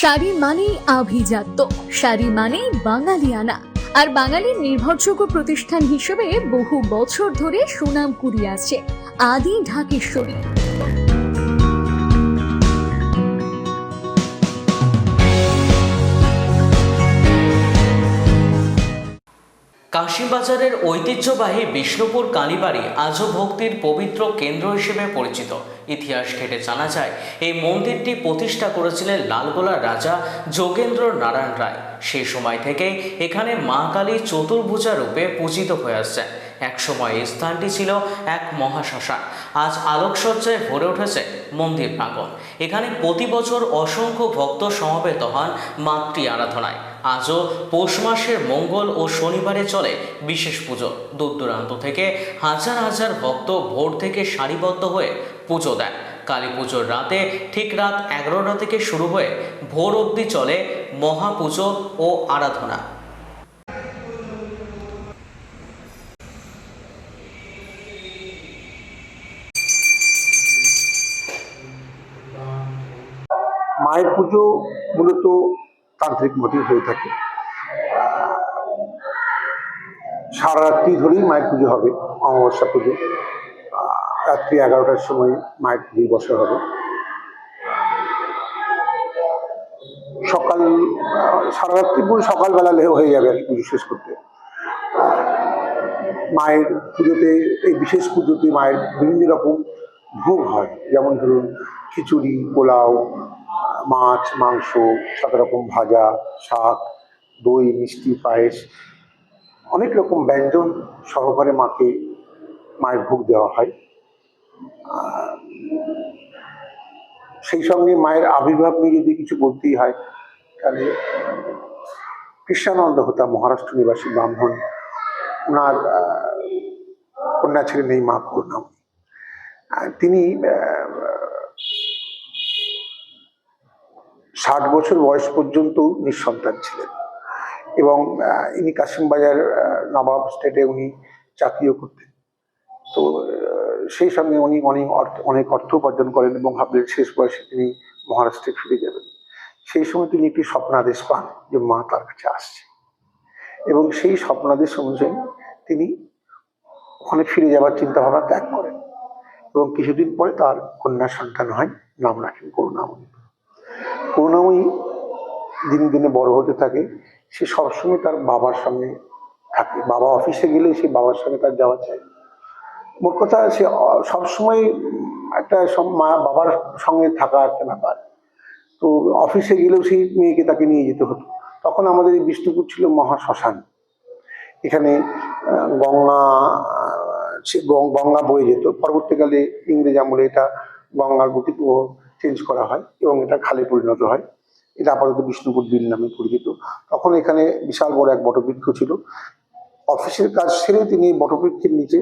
শাড়ি মানেই আভিজাত্য। শাড়ি মানেই বাঙালিয়ানা। আর বাঙালির নির্ভরযোগ্য প্রতিষ্ঠান হিসেবে বহু বছর ধরে সুনাম কুড়িয়ে আসছে আদি ঢাকেশ্বরী। কাশিবাজারের ঐতিহ্যবাহী বিষ্ণুপুর কালীবাড়ি আজও ভক্তির পবিত্র কেন্দ্র হিসেবে পরিচিত। ইতিহাস ঘেটে জানা যায়, এই মন্দিরটি প্রতিষ্ঠা করেছিলেন লালগোলার রাজা যোগেন্দ্র নারায়ণ রায়। সেই সময় থেকে এখানে মা কালী চতুর্ভুজা রূপে পূজিত হয়ে আসছে একসময় এই স্থানটি ছিল এক মহাশ্মশান। আজ আলোকসজ্জায় ভরে উঠেছে মন্দির প্রাঙ্গণ। এখানে প্রতি বছর অসংখ্য ভক্ত সমবেত হন মাতৃ আরাধনায়। আজও পৌষ মাসের মঙ্গল ও শনিবারে চলে বিশেষ পুজো। দূর দূরান্ত থেকে হাজার হাজার ভক্ত ভোর থেকে সারিবদ্ধ হয়ে পুজো দেয় কালী পুজোর রাতে ঠিক রাত এগারোটা থেকে শুরু হয়ে ভোর অবধি চলে মহাপুজো ও আরাধনা। মায়ের পুজো মূলত তান্ত্রিক মোটিভ হয়ে থাকে। সারা রাত্রি ধরেই মায়ের পুজো হবে, অমাবস্যা পুজো। রাত্রি এগারোটার সময় মায়ের পুজো বসা হবে। সকাল, সারা রাত্রি পুরো সকালবেলা হয়ে যাবে আর কি পুজো শেষ করতে। মায়ের পুজোতে, এই বিশেষ পুজোতে মায়ের বিভিন্ন রকম ভোগ হয়। যেমন ধরুন, খিচুড়ি, পোলাও, মাছ, মাংস, সাত রকম ভাজা, শাক, দই, মিষ্টি, পায়েস, অনেক রকম ব্যঞ্জন সহকারে মাকে, মায়ের ভোগ দেওয়া হয়। সেই সঙ্গে মায়ের আবির্ভাব নিয়ে যদি কিছু বলতেই হয়, তাহলে কৃষ্ণানন্দ হতা মহারাষ্ট্র নিবাসী ব্রাহ্মণ ওনার কন্যা ছিলেন এই মা করুণাম তিনি ষাট বছর বয়স পর্যন্ত নিঃসন্তান ছিলেন এবং ইনি কাশিমবাজার নবাব স্টেটে উনি চাকরিও করতেন। তো সেই সঙ্গে উনি অনেক অর্থ অনেক অর্থ উপার্জন করেন এবং ভাবলেন শেষ বয়সে তিনি মহারাষ্ট্রে ফিরে যাবেন। সেই সময় তিনি একটি স্বপ্নাদেশ পান যে মা তার কাছে আসছে। এবং সেই স্বপ্নাদেশ অনুযায়ী তিনি ওখানে ফিরে যাওয়ার চিন্তা ভাবনা ত্যাগ করেন এবং কিছুদিন পরে তার কন্যা সন্তান হয়, নাম রাখেন করুণাময়ী। করুণাময়ী দিনে দিনে বড় হতে থাকে। সে সবসময় তার বাবার সঙ্গে থাকে। বাবা অফিসে গেলে সে বাবার সঙ্গে তার যাওয়া চায়। মোট কথা সে সবসময় একটা মা বাবার সঙ্গে থাকা একটা ব্যাপার। তো অফিসে গেলেও সেই মেয়েকে তাকে নিয়ে যেতে হতো। তখন আমাদের এই বিষ্ণুপুর ছিল মহা শ্মশান। এখানে গঙ্গা গঙ্গা বয়ে যেত। পরবর্তীকালে ইংরেজ আমলে এটা গঙ্গার গতি চেঞ্জ করা হয় এবং এটা খালে পরিণত হয়। এটা আপাতত বিষ্ণুপুর বিল নামে পরিচিত। তখন এখানে বিশাল বড় এক বটবৃক্ষ ছিল। অফিসের কাজ সেরে তিনি বটবৃক্ষের নিচে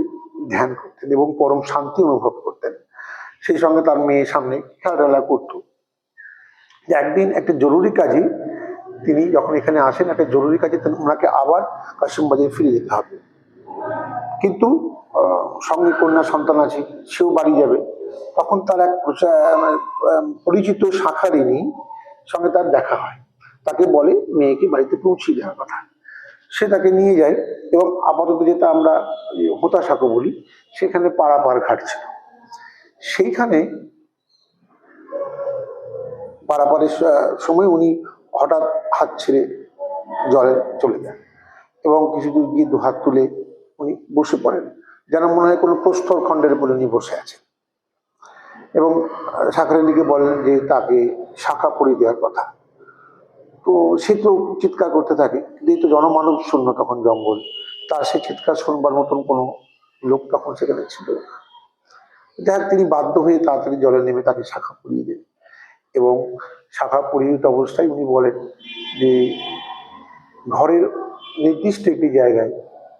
ধ্যান করতেন এবং পরম শান্তি অনুভব করতেন। সেই সঙ্গে তার মেয়ের সামনে খেলাধুলা করতো। একদিন একটা জরুরি কাজে তিনি যখন এখানে আসেন একটা জরুরি কাজে ওনাকে আবার কাশিমবাজারে ফিরে যেতে হবে। কিন্তু সঙ্গে কন্যা সন্তান আছে সেও বাড়ি যাবে। তখন তার এক মানে, পরিচিত শাখারিনী সঙ্গে তার দেখা হয়। তাকে বলে মেয়েকে বাড়িতে পৌঁছে দেওয়ার কথা। সে তাকে নিয়ে যায় এবং আপাতত যেটা আমরা হোতাশাকো বলি, সেখানে পারাপার ঘাট ছিল সেইখানে পারাপারের সময় উনি হঠাৎ হাত ছেড়ে জলে চলে যান এবং কিছু দূর গিয়ে হাত তুলে উনি বসে পড়েন, যেন মনে হয় কোনো প্রস্তর খণ্ডের উপরে উনি বসে আছেন। এবং শাখারিনীকে বলেন যে তাকে শাখা পরিয়ে দেওয়ার কথা। তো সে তো চিৎকার করতে থাকে, কিন্তু এই তো জনমানব শূন্য তখন জঙ্গল। তার সে চিৎকার শুনবার মতন কোনো লোক তখন সেখানে ছিল না। তিনি বাধ্য হয়ে তাড়াতাড়ি জলে নেমে তাকে শাখা পরিয়ে দেন এবং শাখা পরিহিত অবস্থায় উনি বলেন যে, ঘরের নির্দিষ্ট একটি জায়গায়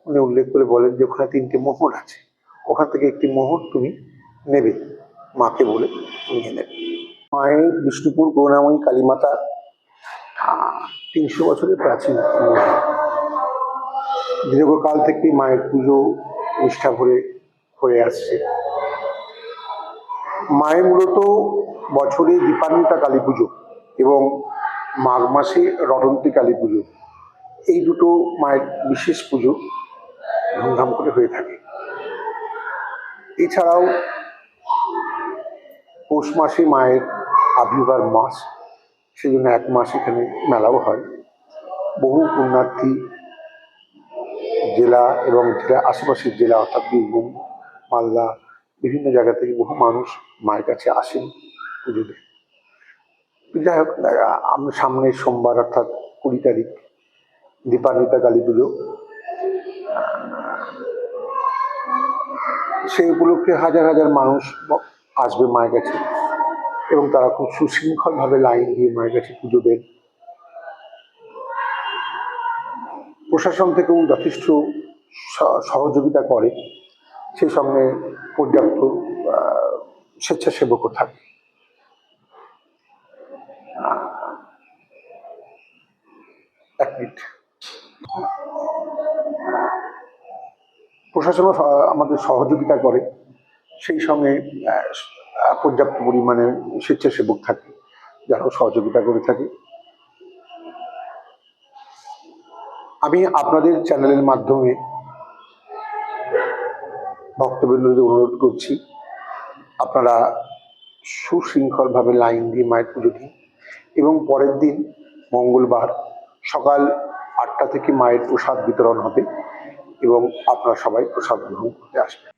উনি উল্লেখ করে বলেন যে, ওখানে তিনটে মোহর আছে। ওখান থেকে একটি মোহর তুমি নেবে, মাকে বলে নিয়ে নেবে। মায়ের বিষ্ণুপুর করুণাময়ী কালীমাতা তিনশো বছরের প্রাচীন দীর্ঘকাল থেকে মায়ের পুজো নিষ্ঠা ভরে হয়ে আসছে। মায়ের মূলত বছরে দীপান্বিতা কালী পুজো এবং মাঘ মাসে রটন্তী কালী পুজো। এই দুটো মায়ের বিশেষ পুজো ধুমধাম করে হয়ে থাকে। এছাড়াও পৌষ মাসে মায়ের আবির্ভাব মাস সেই জন্য এক মাস এখানে মেলাও হয়। বহু পুণ্যার্থী জেলা এবং জেলা আশেপাশের জেলা অর্থাৎ বীরভূম, মালদা, বিভিন্ন জায়গা থেকে বহু মানুষ মায়ের কাছে আসেন পুজো দেন যাই হোক আমরা সামনের সোমবার অর্থাৎ কুড়ি তারিখ দীপান্বিতা কালী পুজো। সেই উপলক্ষে হাজার হাজার মানুষ আসবে মায়ের কাছে। এবং তারা খুব সুশৃঙ্খলভাবে লাইন দিয়ে মায়ের কাছে পুজো দেন। প্রশাসন থেকেও যথেষ্ট সহযোগিতা করে। সেই সঙ্গে পর্যাপ্ত স্বেচ্ছাসেবকও থাকে। এক মিনিট। প্রশাসনও আমাদের সহযোগিতা করে। সেই সঙ্গে পর্যাপ্ত পরিমাণে স্বেচ্ছাসেবক থাকে যারাও সহযোগিতা করে থাকে। আমি আপনাদের চ্যানেলের মাধ্যমে ভক্তবৃন্দদের অনুরোধ করছি, আপনারা সুশৃঙ্খলভাবে লাইন দিয়ে মায়ের পুজো দিন এবং পরের দিন মঙ্গলবার সকাল আটটা থেকে মায়ের প্রসাদ বিতরণ হবে এবং আপনারা সবাই প্রসাদ গ্রহণ করতে আসবেন।